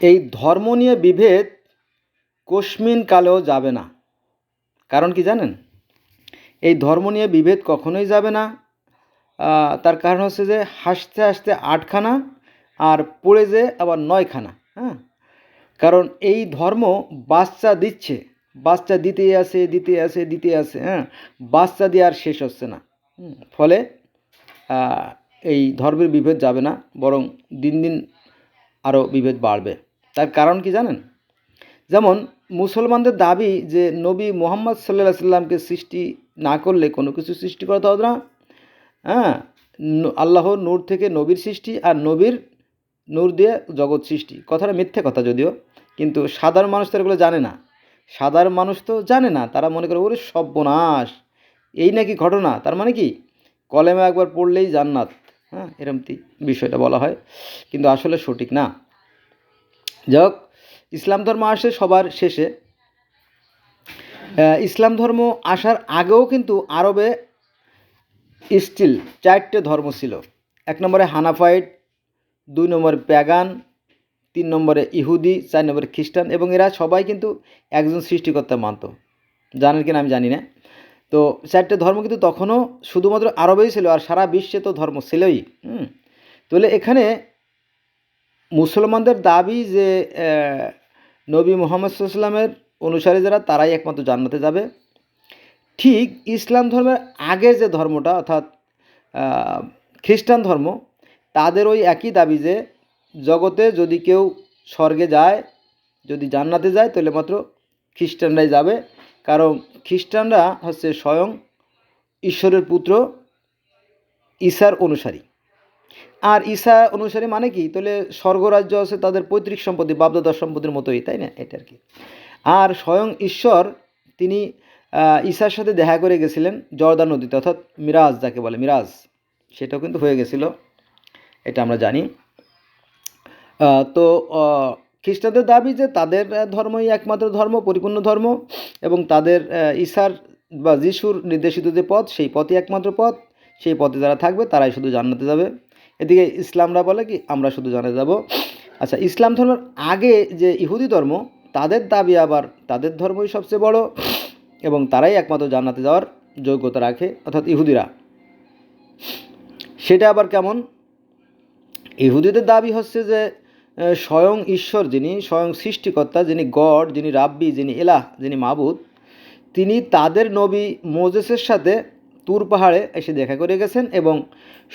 এই ধর্ম নিয়ে বিভেদ কোশমিন কালেও যাবে না। কারণ কি জানেন? এই ধর্ম নিয়ে বিভেদ কখনোই যাবে না। তার কারণ হচ্ছে যে হাসতে হাসতে আটখানা আর পড়ে যে আবার নয়খানা হ্যাঁ? কারণ এই ধর্ম বাচ্চা দিচ্ছে, বাচ্চা দিতেই আছে, দিতে আছে দিতে আছে হ্যাঁ? বাচ্চা দিয়ে আর শেষ হচ্ছে না। ফলে এই ধর্মের বিভেদ যাবে না, বরং দিন দিন আরও বিভেদ বাড়বে। তার কারণ কি জানেন? যেমন মুসলমানদের দাবি যে নবী মোহাম্মদ সাল্লাহ সাল্লামকে সৃষ্টি না করলে কোনো কিছু সৃষ্টি করতে হবে না হ্যাঁ? আল্লাহ নূর থেকে নবীর সৃষ্টি আর নবীর নূর দিয়ে জগৎ সৃষ্টি। কথাটা মিথ্যে কথা যদিও, কিন্তু সাধারণ মানুষ তো এগুলো জানে না। সাধারণ মানুষ তো জানে না, তারা মনে করে, ওরে সর্বনাশ, এই নাকি ঘটনা? তার মানে কি? কলেমে একবার পড়লেই জান্নাত। হ্যাঁ? এরকম তি- বিষয়টা বলা হয়। কিন্তু আসলে সঠিক না। যাই হোক ইসলাম ধর্ম আসে সবার শেষে। ইসলাম ধর্ম আসার আগেও কিন্তু আরবে স্টিল চারটে ধর্ম ছিল। এক নম্বরে হানাফাইট, দুই নম্বরে প্যাগান, তিন নম্বরে ইহুদি, চার নম্বরে খ্রিস্টান এবং এরা সবাই কিন্তু একজন সৃষ্টিকর্তা মানত। জানেন কিনা আমি জানি না। তো চারটে ধর্ম কিন্তু তখনও শুধুমাত্র আরবেই ছিল আর সারা বিশ্বে তো ধর্ম ছিলই। হুম, তাহলে এখানে মুসলমানদের দাবি যে নবী মোহাম্মদ সাল্লামের অনুসারী যারা, তারাই একমাত্র জান্নাতে যাবে। ঠিক ইসলাম ধর্মের আগের যে ধর্মটা, অর্থাৎ খ্রিস্টান ধর্ম, তাদের ওই একই দাবি যে, জগতে যদি কেউ স্বর্গে যায়, যদি জান্নাতে যায়, তাহলে মাত্র খ্রিস্টানরাই যাবে। কারণ খ্রিস্টানরা হচ্ছে স্বয়ং ঈশ্বরের পুত্র, ঈশার অনুসারী। আর ঈশা অনুসারী মানে কি? তাহলে স্বর্গরাজ্য আছে তাদের পৈতৃক সম্পত্তি, বাপদাদার সম্পত্তির মতোই, তাই না? এটা আর কি। আর স্বয়ং ঈশ্বর, তিনি ঈশার সাথে দেখা করে গেছিলেন জর্দান নদীতে, অর্থাৎ মিরাজ যাকে বলে, মিরাজ। সেটাও কিন্তু হয়ে গেছিল, এটা আমরা জানি। তো খ্রিস্টানদের দাবি যে তাদের ধর্মই একমাত্র ধর্ম, পরিপূর্ণ ধর্ম, এবং তাদের ঈশার বা যিশুর নির্দেশিত যে পথ, সেই পথই একমাত্র পথ, সেই পথে যারা থাকবে তারাই শুধু জান্নাতে যাবে। এদিকে ইসলামরা বলে কি, আমরা শুধু জানা যাব। আচ্ছা ইসলাম ধর্মের আগে যে ইহুদি ধর্ম, তাদের দাবি আবার তাদের ধর্মই সবচেয়ে বড় এবং তারাই একমাত্র জান্নাতে যাওয়ার যোগ্যতা রাখে, অর্থাৎ ইহুদিরা। সেটা আবার কেমন? ইহুদিদের দাবি হচ্ছে যে স্বয়ং ঈশ্বর যিনি, স্বয়ং সৃষ্টিকর্তা যিনি গড, যিনি রাব্বি, যিনি এলাহ, যিনি মাবুদ, তিনি তাদের নবী মোজেসের সাথে তুর পাহাড়ে এসে দেখা করে গেছেন এবং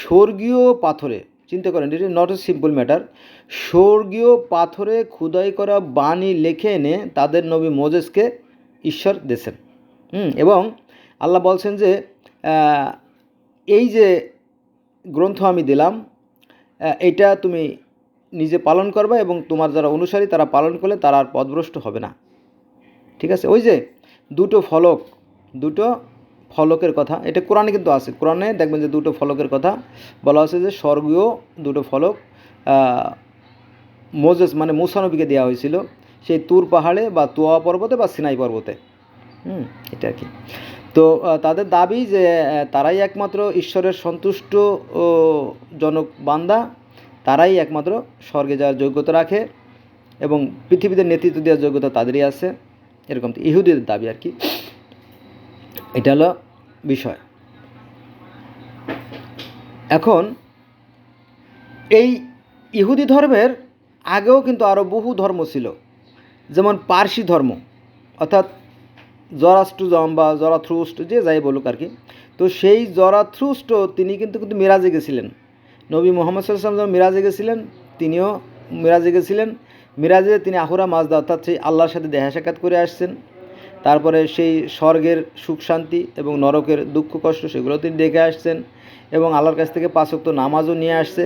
স্বর্গীয় পাথরে, চিন্তা করেন it is not a simple matter স্বর্গীয় পাথরে খুদাই করা বাণী লিখে এনে তাদের নবী মোজেসকে ঈশ্বর দিয়েছেন। হুম, এবং আল্লাহ বলছেন যে এই যে গ্রন্থ আমি দিলাম এটা তুমি নিজে পালন করবে এবং তোমার যারা অনুসারী তারা পালন করলে তারা আর পথভ্রষ্ট হবে না। ঠিক আছে? ওই যে দুটো ফলক, দুটো ফলকের কথা। এটা কোরআনে কিন্তু আছে। কোরআনে দেখবেন যে দুটো ফলকের কথা বলা হয়েছে যে স্বর্গীয় দুটো ফলক মোজেস মানে মুসানবীকে দেওয়া হয়েছিল সেই তুর পাহাড়ে বা তোয়া পর্বতে বা সিনাই পর্বতে। হুম, এটা আর কি। তো তাদের দাবি যে তারাই একমাত্র ঈশ্বরের সন্তুষ্ট জনক বান্দা, তারাই একমাত্র স্বর্গে যাওয়ার যোগ্যতা রাখে এবং পৃথিবীতে নেতৃত্ব দেওয়ার যোগ্যতা তাদেরই আছে। এরকম ইহুদিদের দাবি আর কি। এটা হলো বিষয়। এখন, এই ইহুদি ধর্মের আগেও কিন্তু আরও বহু ধর্ম ছিল। যেমন পার্সি ধর্ম, অর্থাৎ জরাস্ট্রুজম বা জরাথ্রুস্ট যে যাই বলুক আর কি। তো সেই জরাথ্রুস্ট তিনি কিন্তু কিন্তু মিরাজে গেছিলেন। নবী মোহাম্মদ সাল্লাম যখন মিরাজে গেছিলেন, তিনিও মিরাজে গেছিলেন। মিরাজে তিনি আহুরা মাজদা, অর্থাৎ সেই আল্লাহর সাথে দেহা সাক্ষাৎ করে আসছেন। তারপরে সেই স্বর্গের সুখ শান্তি এবং নরকের দুঃখ কষ্ট সেগুলো তিনি দেখে আসছেন এবং আল্লাহর কাছ থেকে পাঁচক্ত নামাজও নিয়ে আসছে।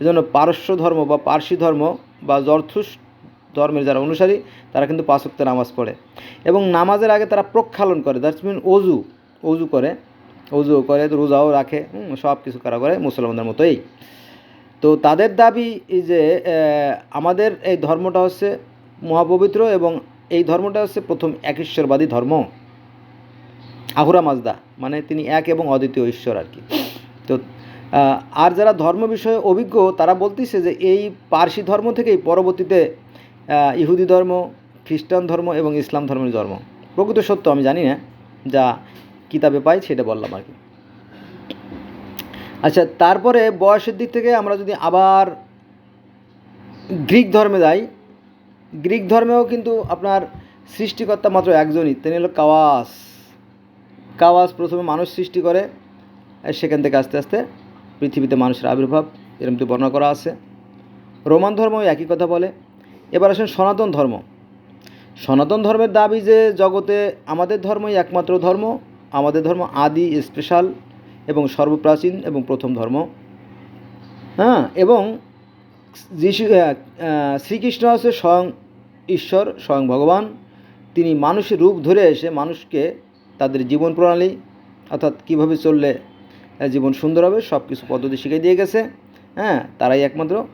এজন্য পারস্য ধর্ম বা পার্সি ধর্ম বা জর্থুস ধর্মের যারা অনুসারী, তারা কিন্তু পাঁচক্ত নামাজ পড়ে এবং নামাজের আগে তারা প্রক্ষালন করে। দ্যাটস মিন অজু অজু করে অজু করে, রোজাও রাখে সব কিছু করা করে? মুসলমানদের মতোই। তো তাদের দাবি যে আমাদের এই ধর্মটা হচ্ছে মহাপবিত্র এবং এই ধর্মটা হচ্ছে প্রথম এক ঈশ্বরবাদী ধর্ম। আহুরা মাজদা মানে তিনি এক এবং অদ্বিতীয় ঈশ্বর আর কি। তো আর যারা ধর্ম বিষয়ে অভিজ্ঞ, তারা বলতেছে যে এই পার্সি ধর্ম থেকেই পরবর্তীতে ইহুদি ধর্ম, খ্রিস্টান ধর্ম এবং ইসলাম ধর্মের ধর্ম প্রকৃত সত্য আমি জানি না, যা কিতাবে পাই সেটা বললাম আর কি। আচ্ছা তারপরে বয়সের দিক থেকে আমরা যদি আবার গ্রিক ধর্মে যাই গ্রিক ধর্মেও কিন্তু আপনার সৃষ্টিকর্তা মাত্র একজনই, তিনি হলো কাওয়াস। কাওয়াস প্রথমে মানুষ সৃষ্টি করে সেখান থেকে আস্তে আস্তে পৃথিবীতে মানুষের আবির্ভাব, এরকম তো বর্ণনা করা আছে। রোমান ধর্ম একই কথা বলে। এবার আসেন সনাতন ধর্ম। সনাতন ধর্মের দাবি যে জগতে আমাদের ধর্মই একমাত্র ধর্ম, আমাদের ধর্ম আদি, স্পেশাল এবং সর্বপ্রাচীন এবং প্রথম ধর্ম। হ্যাঁ এবং যিশু শ্রীকৃষ্ণ হচ্ছে স্বয়ং ঈশ্বর স্বয়ং ভগবান। তিনি মানুষের রূপ ধরে এসে মানুষকে তাদের জীবন প্রণালী, অর্থাৎ কীভাবে চললে জীবন সুন্দর হবে সব কিছু পদ্ধতি শিখিয়ে দিয়ে গেছে। হ্যাঁ তারাই একমাত্র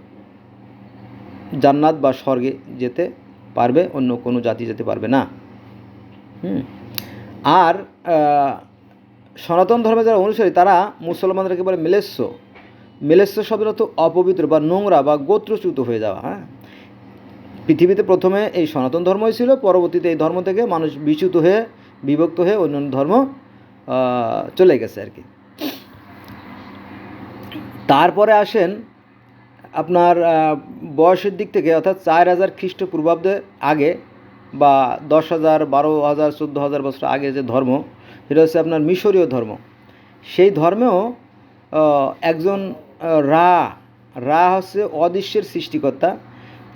জান্নাত বা স্বর্গে যেতে পারবে, অন্য কোনো জাতি যেতে পারবে না। হুম। আর সনাতন ধর্মে যারা অনুসারী, তারা মুসলমানদেরকে বলে মিলেস্য। মিলেস্য শব্দটা তো অপবিত্র বা নোংরা বা গোত্রচ্যুত হয়ে যাওয়া হ্যাঁ। পৃথিবীতে প্রথমে এই সনাতন ধর্মই ছিল, পরবর্তীতে এই ধর্ম থেকে মানুষ বিচ্যুত হয়ে, বিভক্ত হয়ে অন্যান্য ধর্ম চলে গেছে আর কি। তারপরে আসেন আপনার বয়সের দিক থেকে অর্থাৎ চার হাজার খ্রিস্টপূর্বাব্দে আগে বা দশ হাজার, বারো হাজার, চোদ্দ হাজার বছর আগে যে ধর্ম, সেটা হচ্ছে আপনার মিশরীয় ধর্ম। সেই ধর্মেও একজন রা রা হচ্ছে অদৃশ্যের সৃষ্টিকর্তা।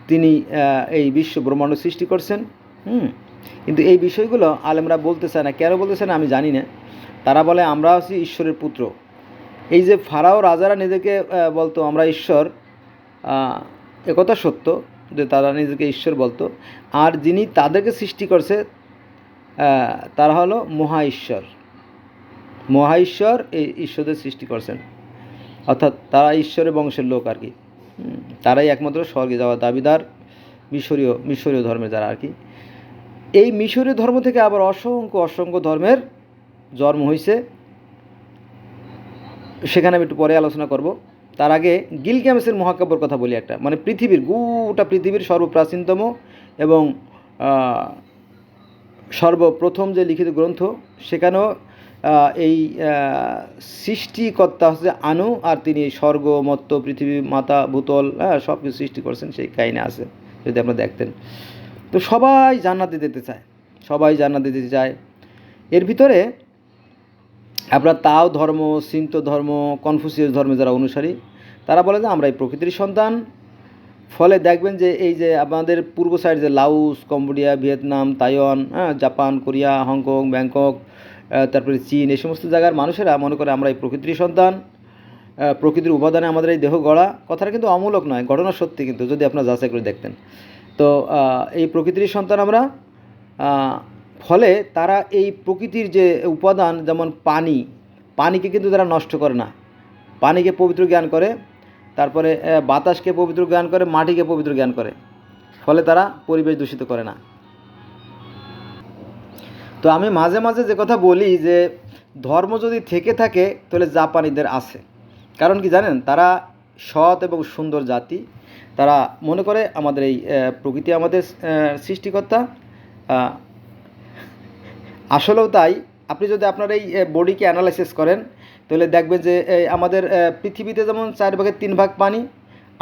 তিনি এই বিশ্ব ব্রহ্মাণ্ড সৃষ্টি করছেন, হুম? কিন্তু এই বিষয়গুলো আলেমরা বলতে চায় না। কেন বলতে চায় না আমি জানি না। তারা বলে, আমরা হচ্ছি ঈশ্বরের পুত্র। এই যে ফারাও রাজারা নিজেকে বলতো, আমরা ঈশ্বর। একথা সত্য যে তারা নিজেকে ঈশ্বর বলতো। আর যিনি তাদেরকে সৃষ্টি করছে তারা হলো মহা ঈশ্বর। মহা ঈশ্বর এই ঈশ্বরদের সৃষ্টি করছেন। অর্থাৎ তারা ঈশ্বরের বংশের লোক আর কি। তারাই একমাত্র স্বর্গে যাওয়ার দাবিদার মিশরীয় মিশরীয় ধর্মের যারা আর কি। এই মিশরীয় ধর্ম থেকে আবার অসংখ্য অসংখ্য ধর্মের জন্ম হয়েছে সেখানে আমি একটু পরে আলোচনা করব। তার আগে গিলগ্যামেসের মহাকাব্যর কথা বলি একটা। মানে পৃথিবীর, গোটা পৃথিবীর সর্বপ্রাচীনতম এবং সর্বপ্রথম যে লিখিত গ্রন্থ, সেখানেও এই সৃষ্টিকর্তা হচ্ছে আনু, আর তিনি স্বর্গ, মত্ত, পৃথিবী, মাতা, ভূতল হ্যাঁ সব কিছু সৃষ্টি করছেন, সেই কাহিনী আছে, যদি আপনারা দেখতেন। তো সবাই জান্নাতে যেতে চায়, সবাই জান্নাতে যেতে চায়। এর ভিতরে আপনার তাও ধর্ম, সিন্ত ধর্ম, কনফুসিয়াস ধর্মে যারা অনুসারী, তারা বলে যে আমরা এই প্রকৃতির সন্তান। ফলে দেখবেন যে এই যে আমাদের পূর্ব সাইড যে লাউস, কম্বোডিয়া, ভিয়েতনাম, তাইওয়ান হ্যাঁ Japan, Korea, Hong Kong, Bangkok তারপরে চীন, এই সমস্ত জায়গার মানুষেরা মনে করে আমরা এই প্রকৃতির সন্তান প্রকৃতির উপাদানে আমাদের এই দেহ গড়া, কথাটা কিন্তু অমূলক নয়, ঘটনা সত্যি কিন্তু, যদি আপনারা যাচাই করে দেখতেন। তো এই প্রকৃতির সন্তান আমরা ফলে তারা এই প্রকৃতির যে উপাদান, যেমন পানি, পানিকে কিন্তু তারা নষ্ট করে না। পানিকে পবিত্র জ্ঞান করে, তারপরে বাতাসকে পবিত্র জ্ঞান করে, মাটিকে পবিত্র জ্ঞান করে। ফলে তারা পরিবেশ দূষিত করে না। তো আমি মাঝে মাঝে যে কথা বলি যে ধর্ম যদি থেকে থাকে, তাহলে জাপানিদের আছে। কারণ কি জানেন? তারা সৎ এবং সুন্দর জাতি। তারা মনে করে আমাদের এই প্রকৃতি আমাদের সৃষ্টিকর্তা। আসলেও তাই। আপনি যদি আপনার এই বডিকে অ্যানালাইসিস করেন, তাহলে দেখবেন যে আমাদের পৃথিবীতে যেমন চার ভাগের তিন ভাগ পানি,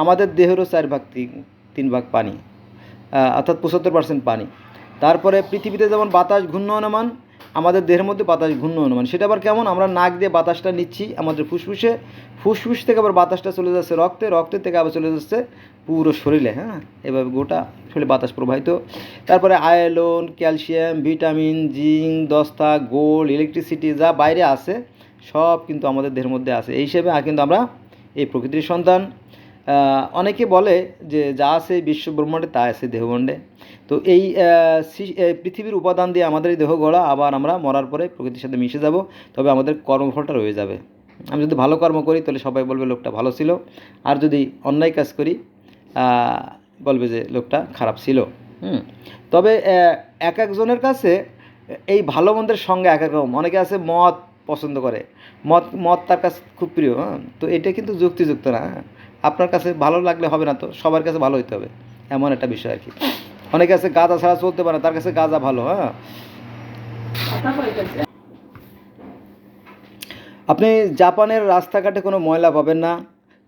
আমাদের দেহেরও চার ভাগ তিন তিন ভাগ পানি। অর্থাৎ পঁচাত্তর পার্সেন্ট পানি। তারপরে পৃথিবীতে যেমন বাতাস ঘূর্ণয়মান আমাদের দেহের মধ্যে বাতাস ঘূর্ণয়মান সেটা আবার কেমন? আমরা নাক দিয়ে বাতাসটা নিচ্ছি আমাদের ফুসফুসে। ফুসফুস থেকে আবার বাতাসটা চলে যাচ্ছে রক্তে রক্তের থেকে আবার চলে যাচ্ছে পুরো শরীরে হ্যাঁ? এভাবে গোটা শরীরে বাতাস প্রবাহিত। তারপরে আয়রন ক্যালসিয়াম, ভিটামিন, জিঙ্ক, দস্তা, গোল্ড, ইলেকট্রিসিটি যা বাইরে আছে, সব কিন্তু আমাদের দেহের মধ্যে আছে। এই হিসেবে কিন্তু আমরা এই প্রকৃতির সন্তান। অনেকে বলে যে যা আছে বিশ্ব ব্রহ্মাণ্ডে তা আছে দেহগণ্ডে। তো এই পৃথিবীর উপাদান দিয়ে আমাদের এই দেহ গড়া, আবার আমরা মরার পরে প্রকৃতির সাথে মিশে যাব, তবে আমাদের কর্মফলটা রয়ে যাবে। আমি যদি ভালো কর্ম করি, তাহলে সবাই বলবে লোকটা ভালো ছিল। আর যদি অন্যায় কাজ করি বলবে যে লোকটা খারাপ ছিল। হুম। তবে এক একজনের কাছে এই ভালো মন্দের সঙ্গে এক এক রকম। অনেকে আছে মদ পছন্দ করে। মদ মদ তার কাছে খুব প্রিয় হ্যাঁ। তো এটা কিন্তু যুক্তিযুক্ত না হ্যাঁ। আপনার কাছে ভালো লাগলে হবে না তো, সবার কাছে ভালো হইতে হবে। এমন একটা বিষয় আর কি। অনেকে আছে গাঁজা ছাড়া চলতে পারে তার কাছে গাঁজা ভালো হ্যাঁ। আপনি জাপানের রাস্তাঘাটে কোনো ময়লা পাবেন না,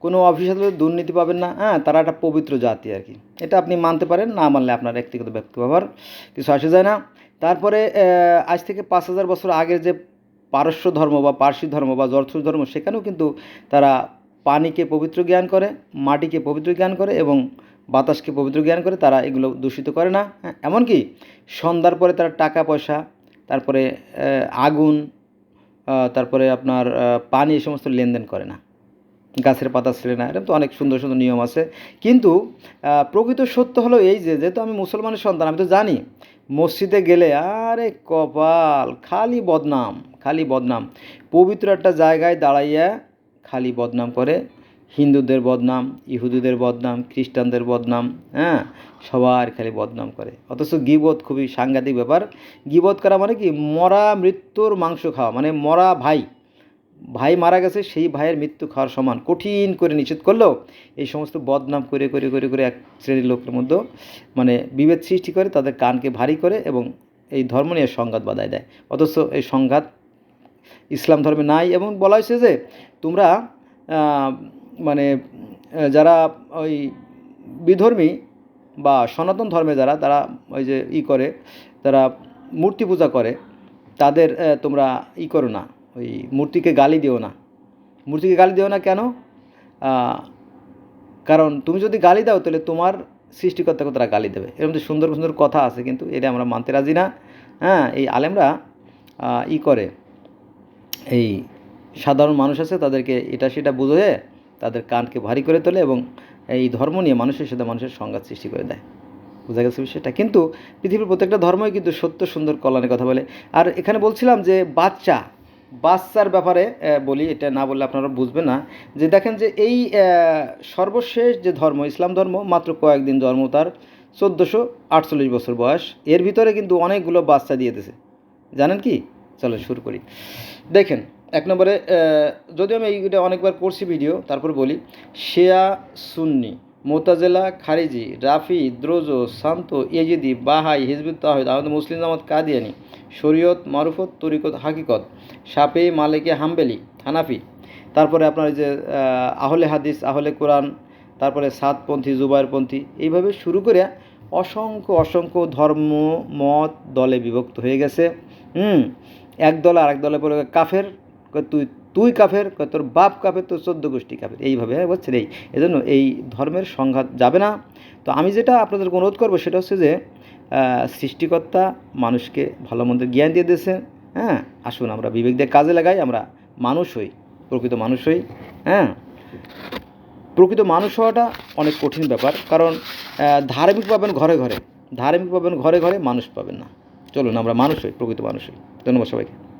কোনো অফিসে দুর্নীতি পাবেন না হ্যাঁ তারা একটা পবিত্র জাতি আর কি। এটা আপনি মানতে পারেন, না মানলে আপনার ব্যক্তিগত ব্যক্তি ব্যবহার কিছু আসে যায় না। তারপরে আজ থেকে পাঁচ হাজার বছর আগের যে পারস্য ধর্ম বা পার্সি ধর্ম বা জর্থুর ধর্ম, সেখানেও কিন্তু তারা পানিকে পবিত্র জ্ঞান করে মাটিকে পবিত্র জ্ঞান করে এবং বাতাসকে পবিত্র জ্ঞান করে তারা এগুলো দূষিত করে না। হ্যাঁ, এমনকি সন্ধ্যার পরে তারা টাকা পয়সা তারপরে আগুন তারপরে আপনার পানি এই সমস্ত লেনদেন করে না। গাছের পাতা ছেড়ে না এরকম তো অনেক সুন্দর সুন্দর নিয়ম আছে। কিন্তু প্রকৃত সত্য হলো এই যে যেহেতু আমি মুসলমানের সন্তান আমি তো জানি মসজিদে গেলে আরে কপাল খালি বদনাম খালি বদনাম। পবিত্র একটা জায়গায় দাঁড়াইয়া খালি বদনাম করে। হিন্দুদের বদনাম, ইহুদিদের বদনাম, খ্রিস্টানদের বদনাম হ্যাঁ? সবার খালি বদনাম করে। অথচ গিবত খুবই সাংঘাতিক ব্যাপার। গিবত করা মানে কি? মরা মৃত্যুর মাংস খাওয়া। মানে মরা ভাই। ভাই মারা গেছে, সেই ভাইয়ের মৃত্যু খাওয়ার সমান। কঠিন করে নিষেধ করলেও এই সমস্ত বদনাম করে করে করে করে এক শ্রেণির লোকের মধ্যে মানে বিভেদ সৃষ্টি করে, তাদের কানকে ভারী করে এবং এই ধর্ম নিয়ে সংঘাত বাধায় দেয়। অথচ এই সংঘাত ইসলাম ধর্মে নাই এবং বলা হয়েছে যে তোমরা মানে যারা ওই বিধর্মী বা সনাতন ধর্মে যারা, তারা ওই যে ই করে, তারা মূর্তি পূজা করে, তাদের তোমরা ই করো না, ওই মূর্তিকে গালি দিও না। মূর্তিকে গালি দিও না কেন? কারণ তুমি যদি গালি দাও, তাহলে তোমার সৃষ্টিকর্তাকে তারা গালি দেবে। এরকম যে সুন্দর সুন্দর কথা আছে, কিন্তু এটা আমরা মানতে রাজি না। হ্যাঁ এই আলেমরা ই করে। এই সাধারণ মানুষ আছে, তাদেরকে এটা সেটা বুঝে তাদের কানকে ভারী করে তোলে এবং এই ধর্ম নিয়ে মানুষের সাথে মানুষের সংঘাত সৃষ্টি করে দেয়। বোঝা গেছে বিষয়টা? কিন্তু পৃথিবীর প্রত্যেকটা ধর্মই কিন্তু সত্য, সুন্দর, কল্যাণের কথা বলে। আর এখানে বলছিলাম যে বাচ্চা বাচ্চার ব্যাপারে বলি, এটা না বললে আপনারা বুঝবেন না। যে দেখেন যে এই সর্বশেষ যে ধর্ম, ইসলাম ধর্ম, মাত্র কয়েকদিন জন্ম তার চোদ্দোশো আটচল্লিশ বছর বয়স। এর ভিতরে কিন্তু অনেকগুলো বাচ্চা দিয়ে দিয়েছে জানেন কি? চলো শুরু করি। দেখেন, এক নম্বরে যদিও আমি এইটা অনেকবার করছি ভিডিও তারপর বলি, শেয়া সুন্নি, মোতাজেলা, খারিজি, রাফি, দ্রোজো, শান্ত, ইয়েজিদি, বাহাই হিজবুত তাহিদ, আহমদ, মুসলিম জামাত, কাদিয়ানি, শরীয়ত, মারুফত, তরিকত, হাকিকত সাপে মালিকে, হাম্বেলি, হানাফি। তারপরে আপনার যে আহলে হাদিস, আহলে কোরআন, তারপরে সাতপন্থী, জুবাইরপন্থী, এইভাবে শুরু করে অসংখ্য অসংখ্য ধর্ম, মত, দলে বিভক্ত হয়ে গেছে। হুম এক দল আর এক দলে পড়ে কাফের তুই তুই কাফের তোর বাপ কাফের, তোর চোদ্দ গোষ্ঠী কাফের। এইভাবে হ্যাঁ বুঝছেন? এই, এজন্য এই ধর্মের সংঘাত যাবে না। তো আমি যেটা আপনাদেরকে অনুরোধ করব সেটা হচ্ছে যে সৃষ্টিকর্তা মানুষকে ভালো মন্দ জ্ঞান দিয়ে দিয়েছে হ্যাঁ? আসুন, আমরা বিবেক দিয়ে কাজে লাগাই, আমরা মানুষ হই, প্রকৃত মানুষ হই হ্যাঁ? প্রকৃত মানুষ হওয়াটা অনেক কঠিন ব্যাপার, কারণ ধার্মিক পাবেন ঘরে ঘরে, ধার্মিক পাবেন ঘরে ঘরে মানুষ পাবেন না। চলুন আমরা মানুষ হই প্রকৃত মানুষ হই। ধন্যবাদ সবাইকে।